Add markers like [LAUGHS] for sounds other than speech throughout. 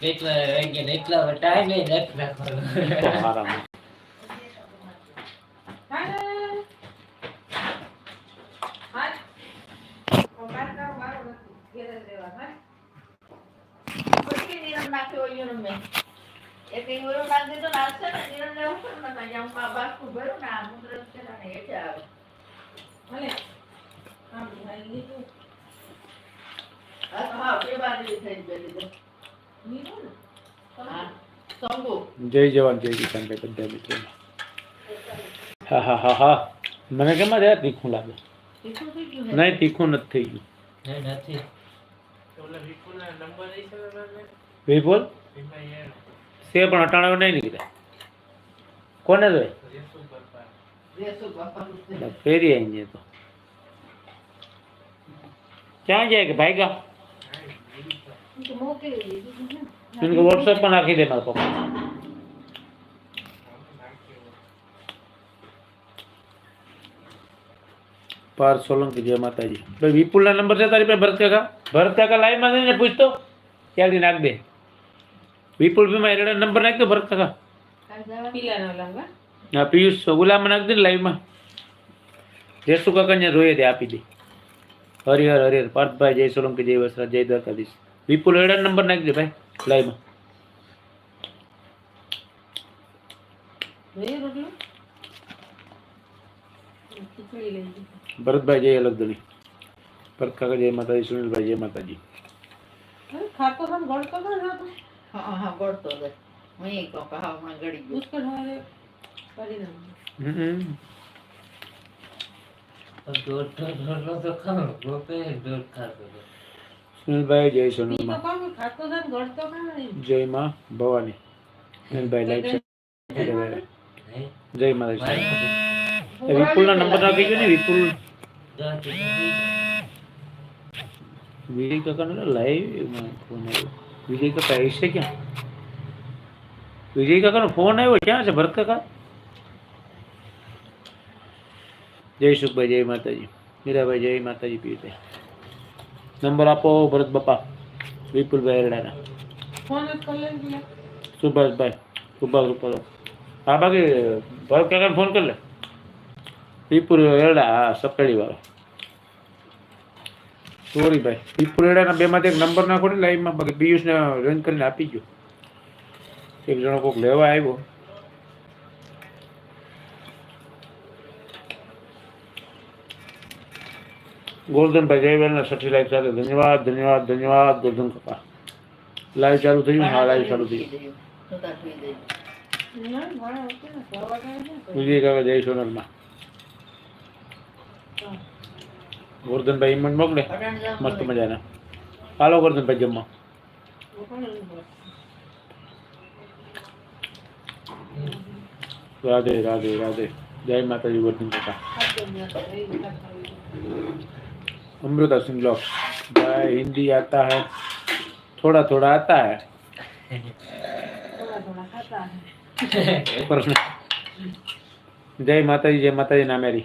કેટલા વાગ્યા એટલા ટાઈમે નથી રાખવાનો હારામાં. જય જવાન, જય કિસાન ભાઈ, બધા મિત્રો હા હા હા હા. મને કેમ રહ્યા? તીખું લાગે. નહીં, તીખું નથી થઈ ગયું. વિપુલ સે પણ અટાણા નહીં નીકળ્યા કોને તો ફેરી આવી જાય તો. ક્યાં જાય કે ભાઈગા? એને વોટ્સઅપ પર નાખી દે મારા પપ્પા પાર સોલંકી જય માતાજી. ભાઈ વિપુલના નંબર છે તારી પાસે ભરત કાકા? ભરત કાકા લાઈવમાં જઈને પૂછતો? ક્યાંથી નાખ દે. વિપુલ ભીમાં એરડા નંબર નાખ દો ભરત કાકા. હા પિયુષ ગુલામાં નાખ દે લાઈવમાં જેસુ કાકા ને જોઈએ તે આપી દે. હરિહર હરિહર. પાર્થભાઈ જય સોલંકી જય વસરા જય દ્વારકાધીશ. વિપુલ એડા નંબર નાખી દે ભાઈ લાઈવમાં ભરતભાઈ જય અલગદણી ભરત કાકા જય માતાજી સુનિલભાઈ જય માતાજી. ખાતો પણ ગળતો તો હા હા ગળતો જાય હું એક હાવમાં ગળી ગયો. ઉસકો હારે કરી દઉં હમ. દોઢ દોઢ તો ખાવ ગોપે દોઢ ખાતો હતો. સુનિલભાઈ જય ને ને જય માં ભવાની. છે. નહીં? જય માતાજી. વિપુલ વિપુલના નંબર નાખી ગયો ને વિપુલ. વિજય કાકાનો લાઈવ ફોન આવ્યો. વિજય કાકા હશે ક્યાં? વિજય કાકાનો ફોન આવ્યો ક્યાં છે ભરત કાકા? જય સુખભાઈ જય માતાજી. મીરાભાઈ જય માતાજી પીરભાઈ નંબર આપો ભરત બાપા. વિપુલભાઈ પેલા. સુભાષભાઈ, સુભાષ રૂપાલો. હા, બાકી ભરત કાકાને ફોન કરી લે. વિપુલ એરડા હા સપેડી વાળો સોરી ભાઈ, વિપુલ એરડાના બેમાંથી એક નંબર નાખો ને લાઈવમાં બાકી પિયુષને રન કરીને આપી ગયો એક જણો કોઈક લેવા આવ્યો. ગોરધનભાઈ જયવેલના સઠી લાઈવ સાથે ધન્યવાદ ધન્યવાદ ધન્યવાદ ગોલ્ડન કપા લાઈવ ચાલુ થયું હા લાઈવ ચાલુ થયું. વિજય કાકા જય સોનલમાં ગોરધનભાઈ ઈમન મોકલે મસ્ત મજાના હાલો ગોરધનભાઈ જમવા. રાધે રાધે રાધે જય માતાજી ગોરધન કાકા अमृता सिंह ब्लॉग भाई हिंदी आता है थोड़ा थोड़ा आता है થોડા થોડા ખાતા હોય. पर जय माताजी जय माताजी ना मेरी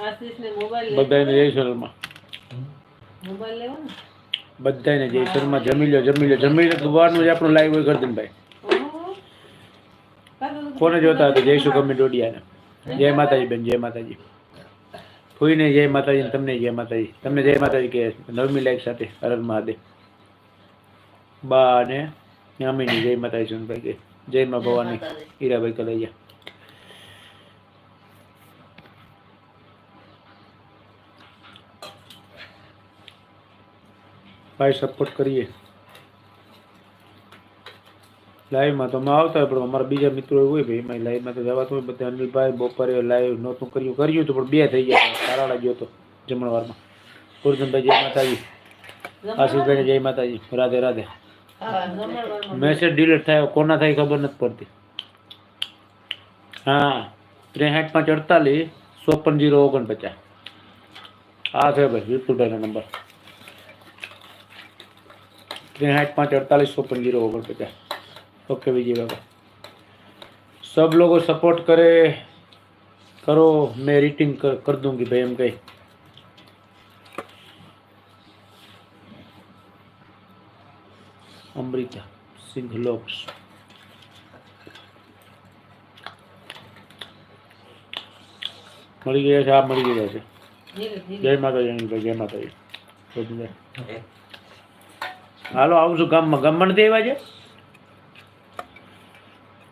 આશીષને મોબાઈલ લે. બધાને જય શર્મા મોબાઈલ લેવો ને બધાને જય શર્મા જમી લો જમી લો જમી લો સવારનું જ આપણું લાઈવ હોય ગરદનભાઈ ઓહો. કાતો તો કોને જોતા હતા જય સુગમે ડોડિયાને જય માતાજી બેન જય માતાજી ફૂઈને જય માતાજી ને તમને જય માતાજી. તમને જય માતાજી કે નવમી લાઈક સાથે હરર મહાદેવ. બા ને યામિની જય માતાજી સુનભાઈ કે. જય મા ભવાની હીરાભાઈ કલૈયા. ભાઈ સપોર્ટ કરીએ. લાઈવમાં તો અમે આવતા હોય, પણ અમારા બીજા મિત્રો એવું હોય ભાઈ એમાં લાઈવમાં તો જવાતું હોય, બધા અનિલભાઈ બપોરે લાઈવ નહોતું કર્યું. કર્યું હતું પણ બે થઈ ગયા સારાળા ગયો હતો જમણવારમાં. ગુરધનભાઈ જય માતાજી. આશીષભાઈ જય માતાજી. રાધે રાધે. મેસેજ ડિલીટ થાય, કોના થાય ખબર નથી પડતી. હા ત્રેસઠ પાંચ અડતાલીસ ચોપન જીરો ઓગણપચાસ. આ છે ભાઈ, વિપુલભાઈનો નંબર ત્રેસઠ પાંચ અડતાલીસ ચોપન જીરો ઓગણપચાસ. ओके विजय बाबा सब लोगों सपोर्ट करे करो मैं रेटिंग कर, कर दूंगी भाई हम कहीं અમૃતા સિંહ લોક્સ મળી ગયા છે આ મળી ગયા છે ધીરે જય ધીરે માતાજી અનિલભાઈ જય માતાજી બધું હાલો આવું છું ગામમાં ગામમાં નથી આવ્યા છે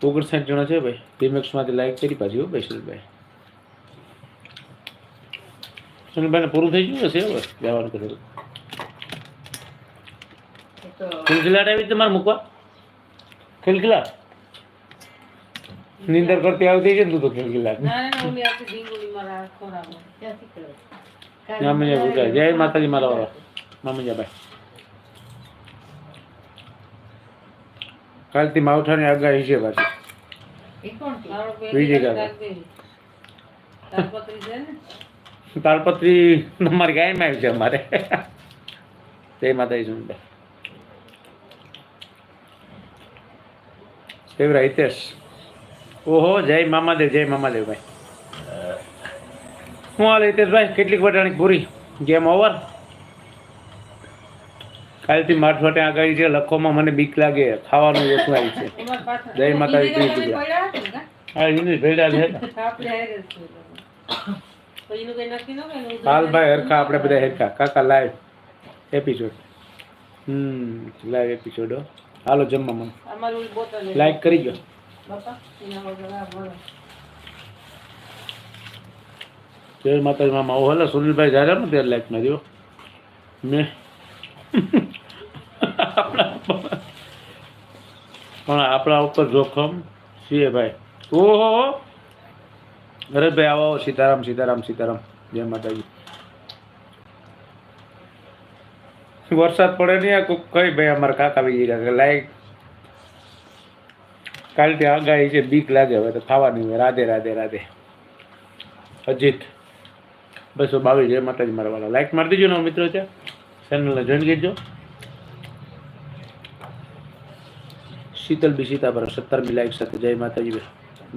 ઓગણસાઠ જણા છે ભાઈ. ટીમેક્સમાંથી લાઈક કરી પાછી ભાઈ સુનિલભાઈ સુનિલભાઈને પૂરું થઈ ગયું હશે હવે વ્યવહાર કરેલું ખિલખિલાટ આવી તમારે મૂકવા? ખિલખિલાટ? નિંદર કરતી આવતી છે ને તું તો ખિલખિલાટ. જય માતાજી મારા વાળા. મામૈયાભાઈ કાલથી માવઠાની આગાહી છે પાછી. બીજી ગાડી. તાલપત્રી છે ને? તાલપત્રી અમારી ગાયમાં આવી છે અમારે. જય માતાજી સુનભાઈ કેવરા હિતેશ. ઓહો જય મામાદેવ જય મામાદેવ ભાઈ. હું હાલ હિતેશભાઈ? કેટલીક વટાણી પૂરી? Game over? કાલથી માઠવાટે આગળ છે લખોમાં મને બીક લાગે ખાવાનું આવી છે. જય માતાજી, જય પૂજા. હા એની ભેડા છે હાલભાઈ હરખા આપણે બધા હરખા. કાકા લાઈવ. એપિસોડ હમ લાઈવ એપિસોડ હાલો જમવા મને. લાઈક કરી ગયો. જય માતાજી મામા. હલો સુનિલભાઈ જાજા ને ત્યારે લાઈકમાં પણ આપણા ઉપર જોખમ છીએ ભાઈ. ઓહો અરે ભાઈ, આવો. સીતારામ સીતારામ સીતારામ. જય માતાજી. વરસાદ પડે નહીં, આ કઈ ભાઈ, અમારા કાકા બીજી કાકા લાઈક કાલથી આગાહી છે, બીક લાગે હવે તો ખાવાની હોય. રાધે રાધે રાધે. અજીત. બસો બાવીસ જય માતાજી મારા વાળા. લાઈક મારી દેજો ને, મિત્રો, છે. ચેનલને જોઈન કરજો શીતલ બી સીતા પર સત્તરમી લાઈક સાથે જય માતાજી બેન.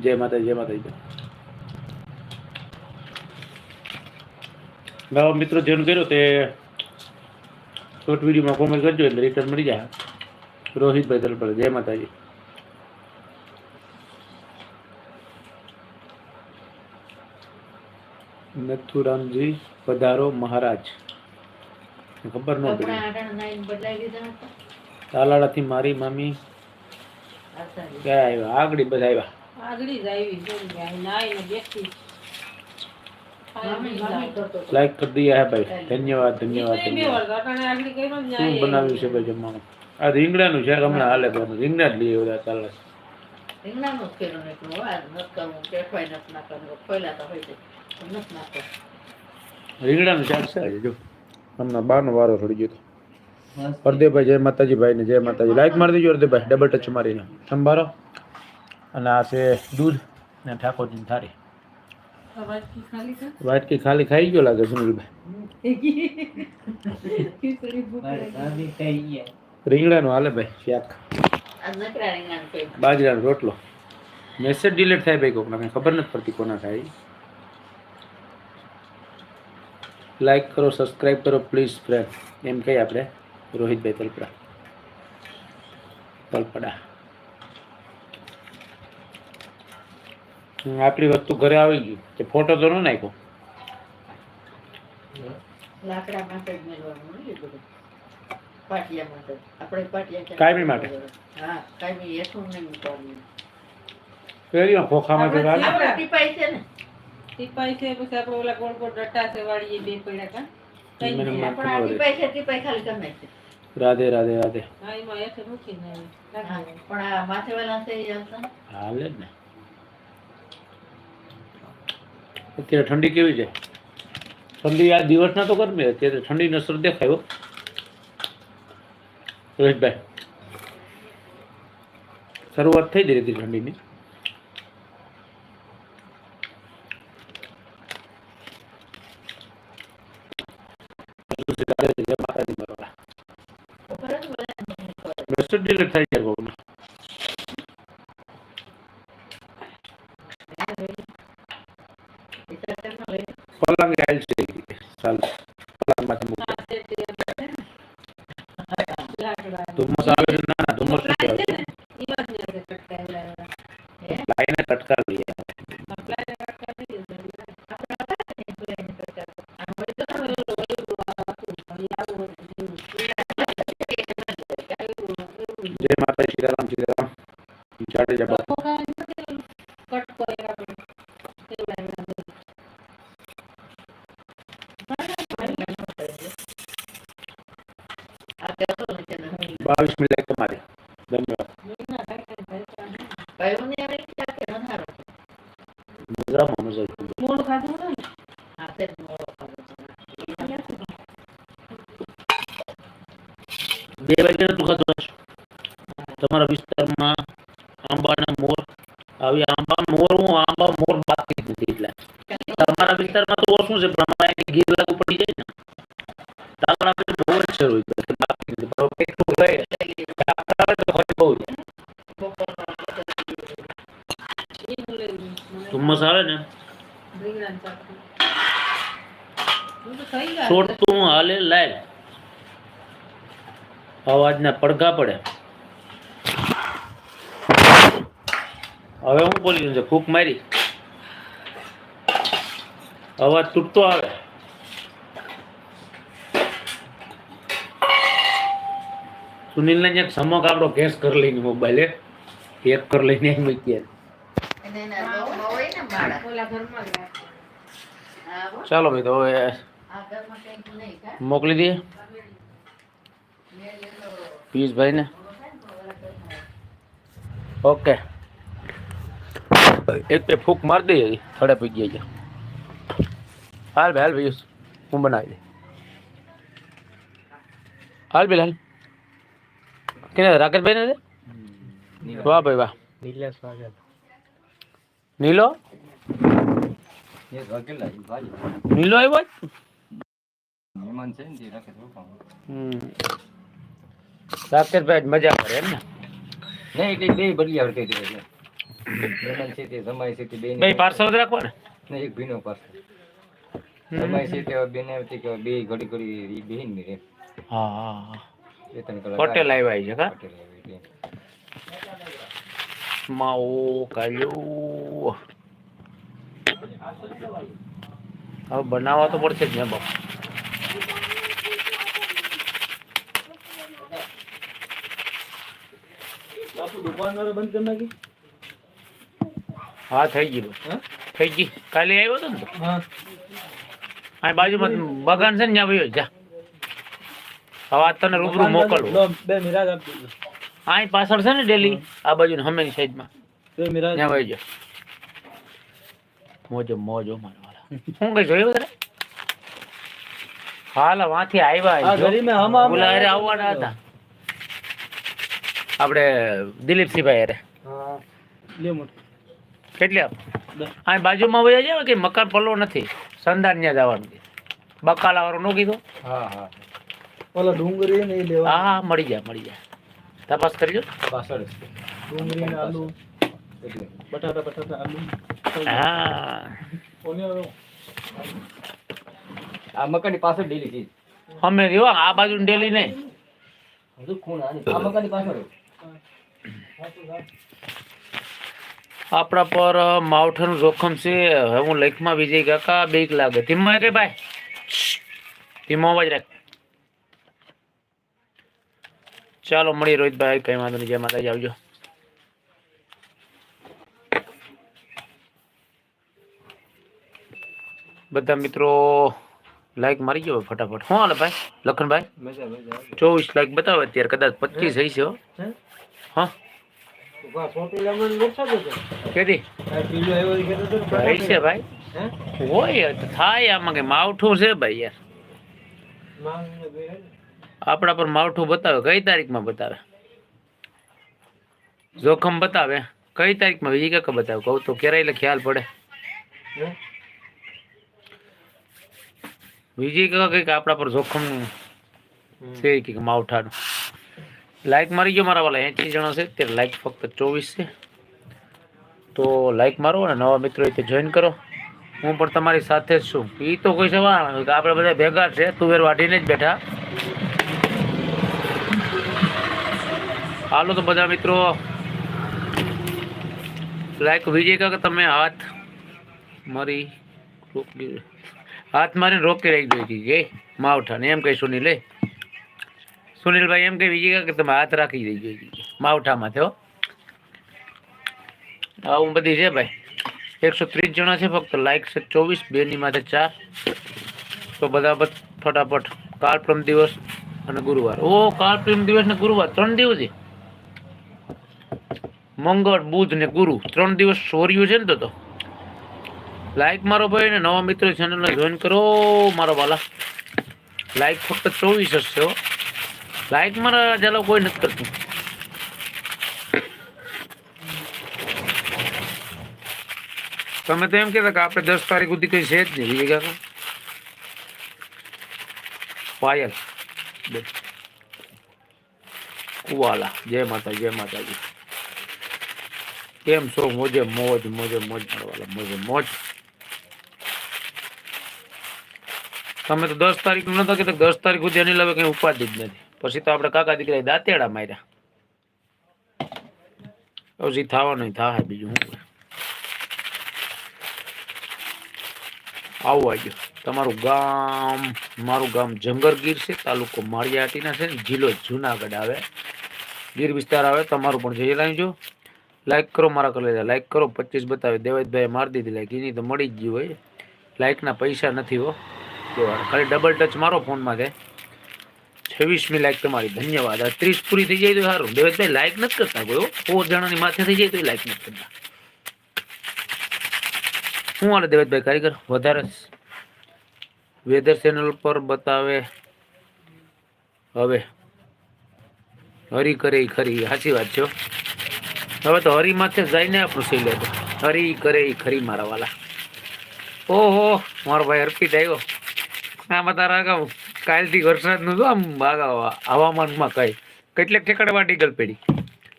જય માતાજી જય માતાજી બેન. નવા મિત્રો જોઈન કર્યો તે શોર્ટ વિડીયોમાં કોમેન્ટ કરજો એટલે રિટર્ન મળી જાય રોહિતભાઈ તરફ, જય માતાજી નથુરામજી પધારો મહારાજ ખબર ન પડી આટાણે નાઈને બદલાઈ લીધા હતા? તાલાળાથી મારી મામી ક્યાં આવ્યા આગળી બધા આવ્યા આગળી જ આવી છે ને અહીં નાઈને બેઠી. મામી- મામી કરતો હતો. લાઈક કરી દઈએ હે ભાઈ ધન્યવાદ ધન્યવાદ શું બનાવ્યું છે ભાઈ જમવાનું આ રીંગણાનું છે હમણાં હાલે ભાઈ રીંગણા જ લઈએ બધા ચાલે રીંગણાનું જ કર્યું એટલું. આ નથી કરવું, નથી નાખવાનું. ખોયલા તો હોય છે. નથી નાખવાનું. રીંગણાનું શાક છે જો હમણાં બારનો વારો થોડી ગયો તો. હરદેવભાઈ, જય માતાજી ભાઈ ને જય માતાજી. લાઈક મારી દેજો હરદેવભાઈ ડબલ ટચ મારીને. સંભારો અને આ છે દૂધ ને ઠાકોરજી થાળી. વાટકી ખાલી ખાઈ ગયો લાગે સુનિલભાઈ. રીંગણાનું હાલે ભાઈ, શાક. બાજરાનો રોટલો. મેસેજ ડિલીટ થાય ભાઈ કોકના ખબર નથી પડતી કોના થાય. લાઈક કરો સબસ્ક્રાઇબ કરો પ્લીઝ ફ્રેન્ડ એમ કહીએ આપણે રોહિતભાઈ તલપડા. તલપડા. આપણી વસ્તુ ઘરે આવી ગયું. તે ફોટો તો ન નાખ્યો? કાયમી માટે? હા કાયમી હેઠું નહીં ફેરીમાં ખોખામાં તો આપણે લાગે. આપણે ટીપાય છે ને ટીપાય છે પછી આપણે ઓલા ગોળ ગોળ ડટ્ટા છે વાળીએ બે પડ્યા કાં? કઈ મને નહીં. માથું પણ આ વળે. ટીપાય છે ટીપાય ખાલી કરી નાખી. રાધે રાધે રાધે હા, એમાં હેઠે મૂકીને હા, રાખી પણ આ માથેવાળા છે એ આવતા ને. હાલે જ ને અત્યારે ઠંડી કેવી છે ઠંડી આ દિવસના તો ગરમી અત્યારે ઠંડી અસર દેખાયો રોહિતભાઈ શરૂઆત થઈ જઈ હતી ઠંડીની ખબર જ બધા નહીં ખબર. મેસેજ ડિલીટ થઈ બાવીસ મિનિટ તમારી. ધન્યવાદ. મજામાં મજા. બે વાગે નતું પડઘા પડે હવે હું બોલી રહ્યો છે ફૂક મારી અવાજ તૂટતો આવે સુનિલને જ્યાં સમક આપણો ગેસ કરી લઈને મોબાઈલ એક કર લઈને અહીં મૂકીએ. ચાલો ભાઈ તો હવે? મોકલી દઈએ. પિયુષભાઈને. ઓકે. એક બે ફૂક માર દઈએ થડે પી ગયા હાલ ભાઈ હાલ પિયુષ હું બનાવી દે. હાલ ભાઈ હાલ. કેને રાકેશભાઈ ને વાહ ભાઈ વાહ. નીલો? નીલો આવ્યો હમ. જ મજા કરે એમ ને? નહીં એટલે બે બદલી આવડે હતી એટલે. મહેમાન છે તે જમાય છે તે બે બે પાર્સલ જ રાખો ને એક ભીનો પાર્સલ. સમાય છે તે બેને આવતી કે બે ઘડી ઘડી બેહીનની રે હા હા. એ તને પટેલ આવ્યા છે કા. માવો કાલ્યો. હવે બનાવવા તો પડશે જ ને બાપ. હા થઈ ગયું. થઈ ગઈ. કાલે આવ્યો હતો ને હા. આ બાજુમાં બગાન છે ને ત્યાં ભાઈ જા. હવે તને રૂબરૂ મોકલું. અહીં પાછળ છે ને ડેલી આ બાજુ હમેની સાઈડમાં. ત્યાં ભાઈ જા. મોજો મોજો મારા હું કઈ જોયું તારે હાલ વાંથી આવ્યા. આવવાના હતા. આપણે દિલીપસિંહભાઈ અરે કેટલી આપ? આ બાજુમાં વયા જાય કે મકાન પલ્લો નથી? સંદાન ત્યાં જવાનું બકાલા વાળું નો કીધું? હા હા. ઓલા ડુંગળી ને એ લેવા. હા મળી જાય મળી જાય. તપાસ કરજો. પાછળ ડુંગળી ને આલુ. બટાટા બટાટા આલુ. હા. આ મકાનની પાછળ ડેલી ચીજ અમે રહ્યો આ બાજુ ડેલી નહીં હજુ ખૂણ આ મકાનની પાછળ. આપણા પર માવઠાનું જોખમ છે. હવે હું લેખમાં વિજય કાકા બીક લાગે. ધીમા કે ભાઈ. ધીમો અવાજ રાખ. ચાલો મળી રોહિતભાઈ. કઈ વાંધો નહીં. જય માતાજી. આવજો. બધા મિત્રો લાઈક મારી ગયો ફટાફટ. હું હાલ ભાઈ? લખનભાઈ. ચોવીસ લાઈક બતાવે અત્યારે. કદાચ પચીસ હશે હો? કેદી? છે ભાઈ. હોય થાય આમાં કે માવઠું છે ભાઈ યાર. આપણા પર માવઠું બતાવે. કઈ તારીખમાં બતાવે? જોખમ બતાવે. કઈ તારીખમાં? બીજી કાંક બતાવે. કહું તો ક્યારે ખ્યાલ પડે. બીજી કાંક કંઈક આપણા પર જોખમ છે કે માવઠાનું. લાઈક મારી ગયો, મારા વાલા એંસી જણા છે. તે લાઈક ફક્ત ચોવીસ છે. તો લાઈક મારો અને નવા મિત્રો રીતે જોઈન કરો. હું પણ તમારી સાથે જ છું. એ તો કોઈ સવાલ. આપણે બધા ભેગા છે તુવેર વાઢીને જ બેઠા. હાલો તો બધા મિત્રો લાઈક વિજય કાકા, તમે હાથ મારી રોકી હાથ મારીને રોકી રાખી દો કે માવઠાને એમ કહીશું નહીં એ સુનિલભાઈ એમ કહી વિજય કે તમે હાથ રાખી દેજો. માવઠામાં થયો આવું બધી છે ભાઈ. એકસો ત્રીસ જણા છે ફક્ત. લાઈક છે ચોવીસ, બેની માથે ચાર. તો બધા ફટાફટ. કાળપ્રમ દિવસ અને ગુરુવાર. ઓ કાળપ્રમ દિવસ ને ગુરુવાર. ત્રણ દિવસ છે. મંગળ, બુધ ને ગુરુ. ત્રણ દિવસ સોર્યું છે ને તો લાઈક મારો ભાઈ ને નવા મિત્રો ચેનલને જોઈન કરો, મારો વાલા. લાઈક ફક્ત ચોવીસ જ છે લાઈક મારા જલો કોઈ નથી કરતું. તમે તો એમ કહેતા કે આપણે દસ તારીખ સુધી કઈ છે જ નહીં. કાકા પાયલ. કુવાલા. જય માતા જય માતાજી. કેમ છો? મોજે મોજ મોજે મોજ મળવાલા મોજે મોજ. તમે તો દસ તારીખ નતા કે દસ તારીખ સુધી એની લાવે કઈ ઉપાધિ જ નથી. પછી તો આપણે કાકા દીકરા દાંતેડા માર્યા. પછી થવાનું થાય બીજું હોય. આવું આવી ગયું. તમારું ગામ, મારું ગામ જંગરગીર છે, તાલુકો માળિયાટીના છે ને, જિલ્લો જુનાગઢ આવે. ગીર વિસ્તાર આવે, તમારું પણ જઈ લાવજો લાઈક કરો, મારા કલેજા. લાઈક કરો, પચીસ બતાવે. દેવાજભાઈ મારી દીધી લાઈક એની તો મળી જ ગયું હોય. લાઈકના પૈસા નથી હો. ખાલી ડબલ ટચ મારો ફોનમાં છે. છવ્વીસમી લાઈક તમારી. ધન્યવાદ. આ ત્રીસ પૂરી થઈ જાય તો સારું. દેવતભાઈ લાઈક નથી કરતા કોઈ ફોર જણાની માથે થઈ જાય તો લાઈક નથી કરતા. શું હાલે દેવેશભાઈ? કારીગર? વધારે વેધર ચેનલ પર બતાવે. હવે. હરી કરે ખરી. સાચી વાત છે હવે તો હરી માથે જઈને આપણું સહી લેતો હરી કરે ખરી મારા વાલા. ઓહો, મારો ભાઈ અર્પિત આવ્યો. આમાં તારા આગળ કાલથી વરસાદનું તો આમ હવામાનમાં કઈ. કેટલેક ઠેકાણે વાટીગલ પડી.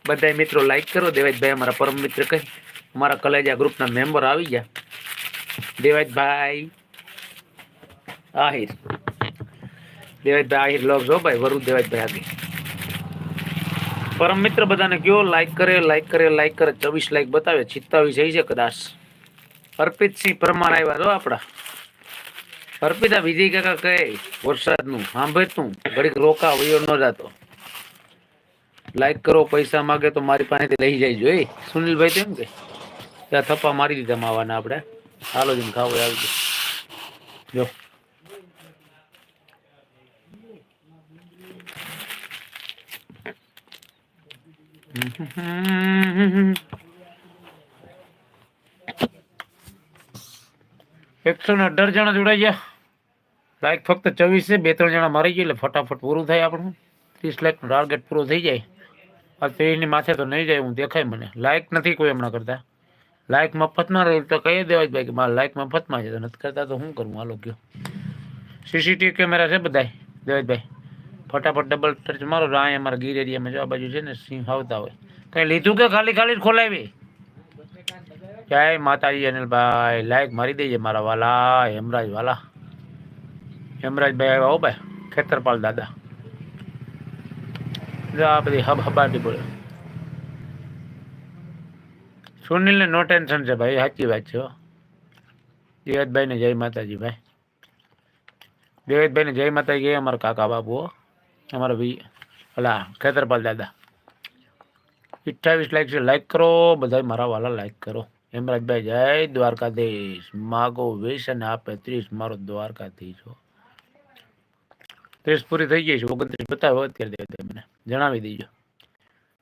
બધા મિત્રો લાઈક કરો. દેવાજભાઈ અમારા પરમ મિત્ર કહી અમારા કલેજા ગ્રુપના મેમ્બર આવી ગયા. દેવાજભાઈ આહિર. દેવાજભાઈ આહિર લોગ જો ભાઈ. વરુ દેવાજભાઈ આગળ. પરમ મિત્ર બધાને કયો? લાઈક કરે લાઈક કરે લાઈક કરે. ચોવીસ લાઈક બતાવે. છિત્તાવીસ થઈ છે કદાચ. અર્પિતસિંહ પરમાર આવ્યા જો આપણા અર્પિતા વિજય કાકા કહે, વરસાદનું સાંભળતું, ઘડીક રોકા વયો ન જાતો. લાઈક કરો, પૈસા માગે તો મારી પાસેથી લઈ જાય જોઈ સુનિલભાઈ તેમ કે ત્યાં થપ્પા મારી દીધા માવાના આપણે. હાલો જેમ ખાવો આવી જો. એકસો ને અઢાર જણા જોડાઈ ગયા. લાઈક ફક્ત ચોવીસ બે ત્રણ જણા મરી ગયા એટલે ફટાફટ પૂરું થાય આપણું. ત્રીસ લાખનું ટાર્ગેટ પૂરું થઈ જાય. આ ત્રીસની માથે તો નહીં જાય, હું દેખાય મને. લાઈક નથી કોઈ હમણાં કરતા. લાઈક મફતમાં રહે તો કહી દેવાય ભાઈ કે મારા લાઈક મફતમાં છે, તો નથી કરતા તો શું કરું? આ લોકો સીસીટીવી કેમેરા છે બધાય? દેવાજભાઈ ફટાફટ ડબલ ટચ મારો રાય અમારા ગીર એરિયામાં જો આ બાજુ છે ને, સિંહ આવતા હોય. કંઈ લીધું કે ખાલી ખાલી ખોલાવી? જય માતાજી અનિલભાઈ લાઈક મારી દેજે મારા વાલા, હેમરાજ વાલા. હેમરાજભાઈ આવ્યા હો ભાઈ ખેતરપાલ દાદા. આ બધી હબ હબાટી બોલે. સુનિલ નો ટેન્શન છે ભાઈ, સાચી વાત છે હો. દેવેદભાઈ ને જય માતાજી ભાઈ. દેવેદભાઈ ને જય માતાજી કે અમારા કાકા હો. અમારા ભાઈ ઓલા ખેતરપાલ દાદા. અઠ્ઠાવીસ લાઈક છે લાઈક કરો બધા મારા વાલા લાઈક કરો. હેમરાજભાઈ જય દ્વારકાધીશ. માગો વીસ અને આપે ત્રીસ, મારો દ્વારકાધીશ હો. ત્રીસ પૂરી થઈ ગઈ છે. ઓગણત્રીસ બતાવો અત્યારે દે મને. જણાવી દેજો.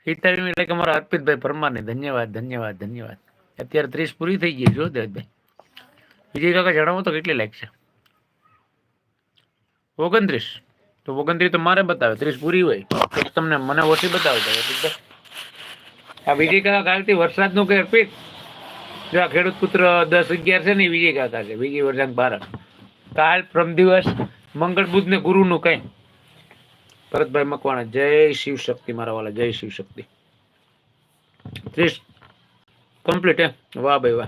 સિત્તાવીસ એટલે કે મારા અર્પિતભાઈ પરમારને ધન્યવાદ ધન્યવાદ ધન્યવાદ. અત્યારે ત્રીસ પૂરી થઈ ગઈ છે હો દેવભાઈ વિજય કાકા, જણાવો તો કેટલી લાઈક છે? ઓગણત્રીસ. તો ઓગણત્રીસ તો મારે બતાવે. ત્રીસ પૂરી હોય તમને મને ઓછી બતાવે આ વિજય કાકા કાલથી વરસાદનું કે અર્પિત? જો આ ખેડૂત પુત્ર દસ અગિયાર છે ને વિજય કાકા છે. વિજય વરસાદ બાર. કાલ પ્રમ દિવસ મંગળ બુધ ને ગુરુ નું કઈ? ભરતભાઈ મકવાણા, જય શિવ શક્તિ મારા વાલા, જય શિવ શક્તિ. ત્રીસ. કમ્પ્લીટ એમ વાહ ભાઈ વાહ.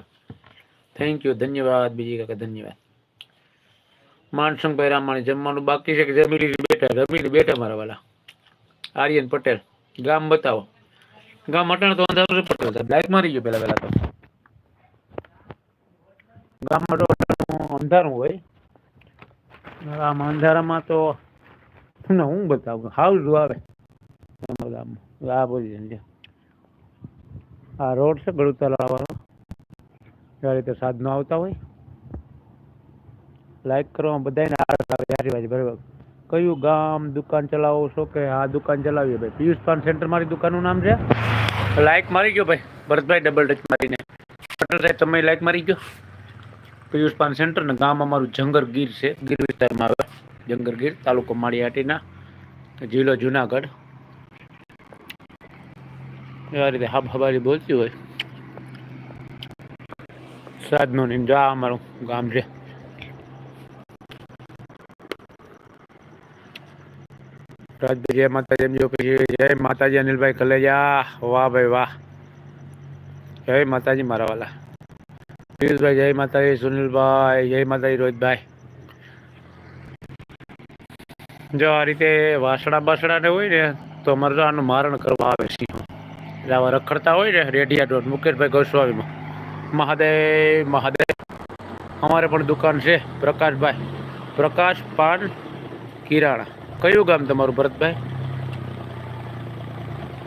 થેન્ક યુ ધન્યવાદ, બીજી કાકા ધન્યવાદ. માનસંગભાઈ રામાણી, જમવાનું બાકી છે કે જમીલી બેઠા? જમીલી બેઠા મારા વાલા. આર્યન પટેલ, ગામ બતાવો. ગામ અટાણ તો અંધારું પટેલ સાહેબ લાઈટ મારી ગયો પેલા પેલા તો. ગામમાં અંધારું હોય. આમ અંધારામાં તો ના હું બતાવું? હાઉસ આવે. આ છે. આ રોડ છે ગળું તલાવવાનો એ રીતે સાધનો આવતા હોય. લાઈક કરવામાં બધાને આવે બાજુ બરાબર કયું ગામ દુકાન ચલાવો છો કે આ દુકાન ચલાવીએ ભાઈ? પિયુષ પાન સેન્ટર મારી દુકાનનું નામ છે? લાઈક મારી ગયો ભાઈ. ભરતભાઈ ડબલ ટચ મારીને. પટેલ સાહેબ તમે લાઈક મારી ગયો? પિયુષ પાન સેન્ટર ને ગામ અમારું જંગર ગીર છે. ગીર વિસ્તારમાં આવે જંગર ગીર, તાલુકો માળિયાટીના જિલ્લો જુનાગઢ. એવા રીતે હાબ હબારી બોલતી હોય. સાધનો ને જો અમારું ગામ છે. જય માતાજી, એમ જો જય માતાજી અનિલભાઈ કલેજા. વાહ ભાઈ વાહ. જય માતાજી મારા વાલા. પિયુષભાઈ જય માતાજી સુનિલભાઈ જય માતાજી રોહિતભાઈ જો આ રીતે વાસણા બાસણા ને હોય ને, તો અમારે તો આનું મારણ કરવા આવે સિંહ એટલે આવા રખડતા હોય ને રેડિયા ડોટ, મુકેશભાઈ ગોસ્વામીમાં. મહાદેવ મહાદેવ. અમારે પણ દુકાન છે, પ્રકાશભાઈ. પ્રકાશ પાન કિરાણા. કયું ગામ તમારું, ભરતભાઈ?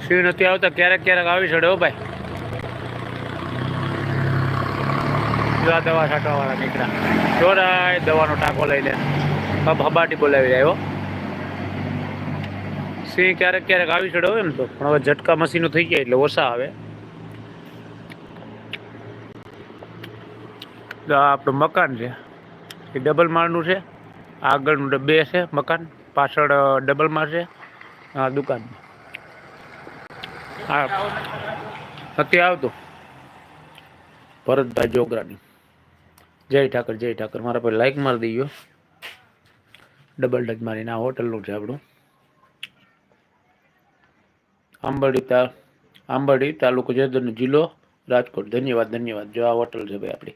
સિંહ નથી આવતા ક્યારેક ક્યારેક આવી ચડે હો ભાઈ. જો દવા છાંટવાવાળા નીકળ્યા. જોરાય દવાનો ટાંકો લઈ લે. હબ હબાટી બોલાવી આવ્યો સિંહ ક્યારેક ક્યારેક આવી ચડ્યો એમ તો. પણ હવે ઝટકા મશીનો થઈ ગયા એટલે ઓછા આવે. આપણું મકાન છે. એ ડબલ માળનું છે. આગળનું બે છે મકાન. પાછળ ડબલ માળ છે. આ દુકાન. હા નથી આવતું. ભરતભાઈ જોગરાની જય ઠાકર જય ઠાકર. મારા પર લાઈક મારી દઈયો ડબલ ડગ મારીને આ હોટલનું છે આપણું. આંબરડી તા, આંબરડી તાલુકો જયદરનો જિલ્લો રાજકોટ. ધન્યવાદ ધન્યવાદ. જો આ હોટલ છે ભાઈ આપણી.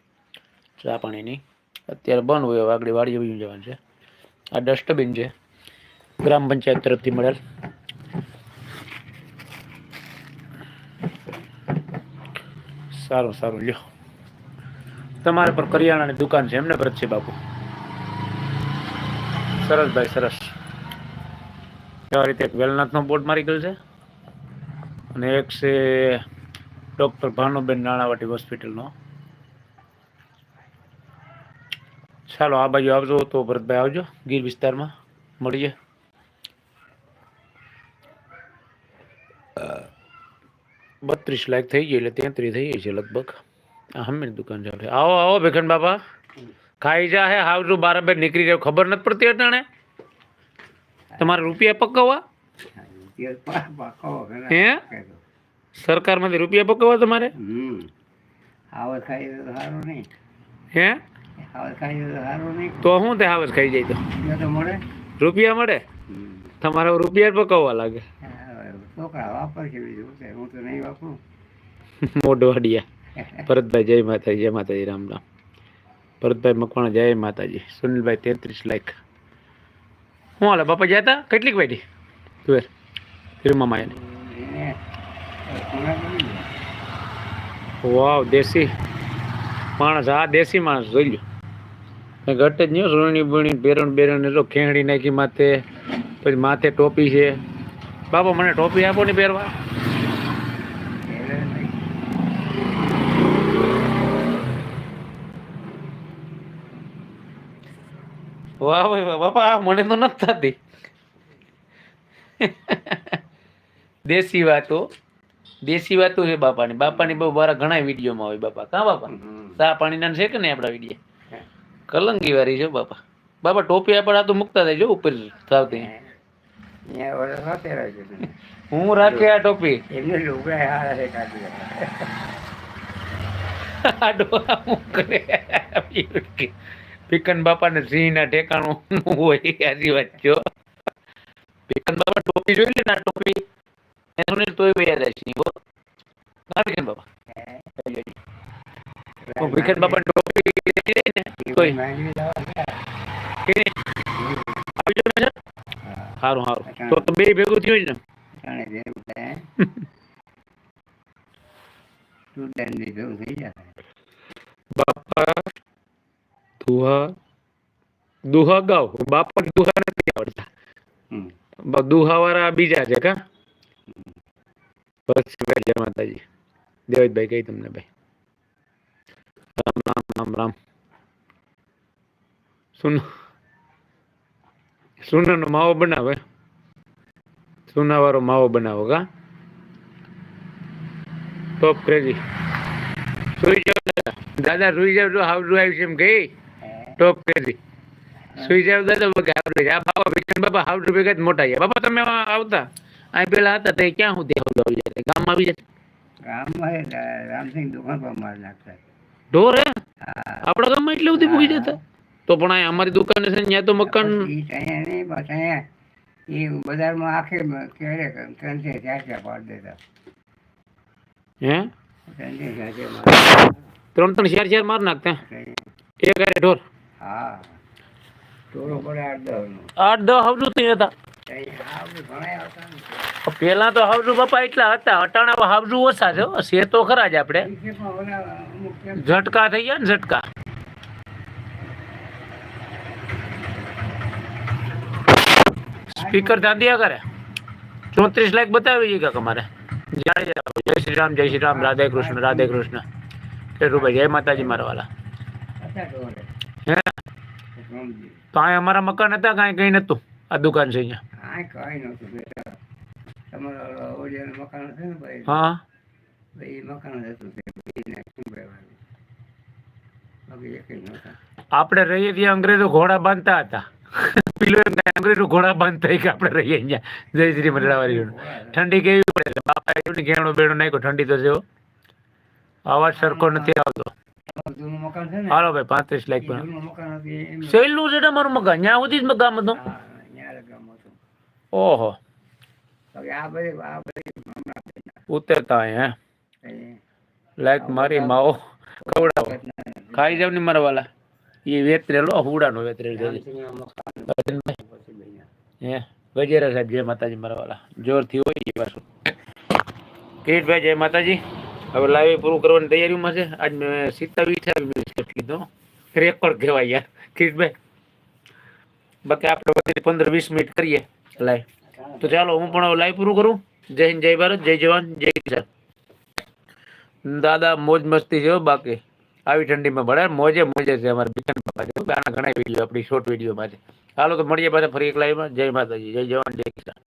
ચા પાણીની. અત્યારે બંધ હોય આગળ વાડી જવું જવાનું છે. આ ડસ્ટબિન છે. ગ્રામ પંચાયત તરફથી મળેલ. સારું સારું. લ્યો. તમારે પર કરિયાણાની દુકાન છે. એમને ભરત છે બાપુ. સરસ ભાઈ, સરસ. કેવા રીતે એક વેલનાથનો બોર્ડ મારી ગયેલ છે. અને એક છે ડૉક્ટર ભાનુબેન નાણાવટી હોસ્પિટલનો. ચાલો, આ બાજુ આવજો, તો ભરતભાઈ આવજો. ગીર વિસ્તારમાં. મળીએ. બત્રીસ લાખ થઈ ગઈ, એટલે તેત્રીસ થઈ ગઈ છે લગભગ. આ હમણાં દુકાન ચાલે આવો આવો ભેખન બાપા. ખાઈ જા હે હાવજુ બાર બે નીકળી રહ્યો ખબર નથી પડતી અટાણે તમારે રૂપિયા પકવવા? હે? સરકારમાંથી રૂપિયા પકવવા તમારે? હે? તો સારું નહીં. તો શું તે હાવસ ખાઈ જાય તો? રૂપિયા મળે. તમારે રૂપિયા પકવવા લાગે. છોકરા વાપરશે બીજું. હું તો નહીં વાપરું. [LAUGHS] મોઢવાડિયા. ભરતભાઈ, જય માતાજી જય માતાજી, રામ રામ. ભરતભાઈ મકવાણા, જય માતાજી. સુનિલભાઈ તેત્રીસ લાખ હું હાલે, બાપા ગયા હતા કેટલીક વાટી તુવેર દે. વાવ, દેશી માણસ, આ દેશી માણસ, જોઈ લો ઘટે જ નહીં સોની બણી બેરણ બેરણ તો ખેંડી નાખી માથે, પછી માથે ટોપી છે. બાપા, મને ટોપી આપો ને પહેરવા એટલે નહીં. વાહ ભાઈ વાહ બાપા મને તો નથી થતી. દેશી વાતો દેશી વાતો છે બાપાની. બાપાની બહુ મારા ઘણા વિડીયોમાં હોય બાપા. કાં બાપા? સા પાણીના છે કે નહીં આપણા વીડિયો? કલંગી વાળી છે બાપા. બાપા ટોપી આપણે આ તો મૂકતા થાય જો ઉપર થાવતી. હું. રાખે આ ટોપી? એમને લુગડા હારા છે કાઢી [LAUGHS] આ ડોહા હું ભીકન બાપાને સિંહના ઠેકાણું હોય આજી વાત જો ભીકન બાપા ટોપી જોઈ લે ના ટોપી? એને તોય વયા જાય સિંહ હો. ના પીકન બાપા? પીકન બાપા ટોપી? આવી ને સારું સારું તો તો બે ભેગું થયું ને. થાય. [LAUGHS] સ્ટુડન્ટ થઈ બાપા દુહા દુહા ગાવ. બાપા દુહા નથી આવડતા. દુહા વાળા બીજા છે કા? બસ જય માતાજી. દેવજભાઈ કઈ તમને ભાઈ. રામ રામ રામ રામ. સુન સુનાનો માવો બનાવે. સુનાવાળો માવો બનાવો કા? ટોપ ક્રેઝી સુઈ જાવ દાદા. સુઈ જાવ તો હાવ ડુ છે એમ ગઈ ટોપ કરી. સુઈ જાવ દાદા બગા આ બાબા વિઠ્ઠલ બાબા હાવ ડુ ભેગા મોટા છે. બાબા તમે આવતા? અહીં પેલા હતા તે ક્યાં સુધી આવી આવી જાય. ગામમાં રામસિંહ દુકાન પર માર નાખતા. ઢોર હે? આપણા ગામમાં એટલે સુધી પૂગી જતા. તો પણ અહીં અમારી દુકાન છે ત્યાં તો મકાન એ બજારમાં આખે પાડ દેતા. હે? ત્રણ ત્રણ ચાર ચાર માર નાખતા. એક ઢોર. હા. ટોળો પડે આઠ નો આઠ હતા. ને પેલા તો હાવજુ બાપા એટલા હતા અટાણા હાવજુ ઓછા છે હો. તો ખરા જ આપણે. ઝટકા થઈ ગયા ને ઝટકા. સ્પીકર ધાંધિયા કરે ચોત્રીસ લાખ બતાવી છે કાંક અમારે. જય શ્રી રામ જય શ્રી રામ રાધે કૃષ્ણ રાધે કૃષ્ણ. કેશુભાઈ જય માતાજી મારા વાલા. હે? તો આ અમારા મકાન હતા કાંઈ કઈ નતું આ દુકાન છે અહીંયા. કાંઈ નહોતું બેટા. તમારો ઓડિયાનું મકાન છે ને ભાઈ? હા. ભાઈ મકાન હતું નહોતા. આપણે રહીએ ત્યાં અંગ્રેજો ઘોડા બાંધતા હતા. પેલો અંગ્રેજો ઘોડા બાંધતા કે આપણે રહીએ અહીંયા. જય શ્રી મંડળાવાળી ઠંડી કેવી પડે? બાપા એવું ઘેણું બેણું નાખ્યું. ઠંડી તો જેવો અવાજ સરખો નથી આવતો. જૂનું મકાન છે ને હાલો ભાઈ પાંત્રીસ લાખ જૂનું મકાન હતું સહેલું છે તમારું મકાન? ત્યાં સુધી જ મકાન હતું? ઓહો. આ બધી આ બધી ઉતરતા હે? લાઈક મારી માઓ કવડાવો ખાઈ જાવ ને મારવાલા. એ વેતરેલો હુડાનો વેતરેલ. હે? ગજેરા સાહેબ જય માતાજી મારવાલા. જોરથી હોય એ પાછું. કિરીટભાઈ જય માતાજી. હવે લાઈવ પૂરું કરવાની તૈયારીમાં છે. આજ મેં સિત્તાવીસ અઠાવીસ મિનિટ લીધો. રેકોર્ડ કહેવાય યાર. કિરીટભાઈ, બાકી આપણે બધી પંદર વીસ મિનિટ કરીએ લાઈવ તો ચાલો, હું પણ હવે લાઈવ પૂરું કરું. જય હિન્દ, જય ભારત, જય જવાન, જય કિસાન. દાદા, મોજ મસ્તી છે હો, બાકી. આવી ઠંડીમાં ભલે, મોજે મોજે છે અમારે છે. આના ઘણા વીડિયો આપણી શોર્ટ વિડીયોમાં છે. હાલો, તો મળીએ પાછા ફરી એક લાઈવમાં જય માતાજી, જય જવાન, જય કિસાન.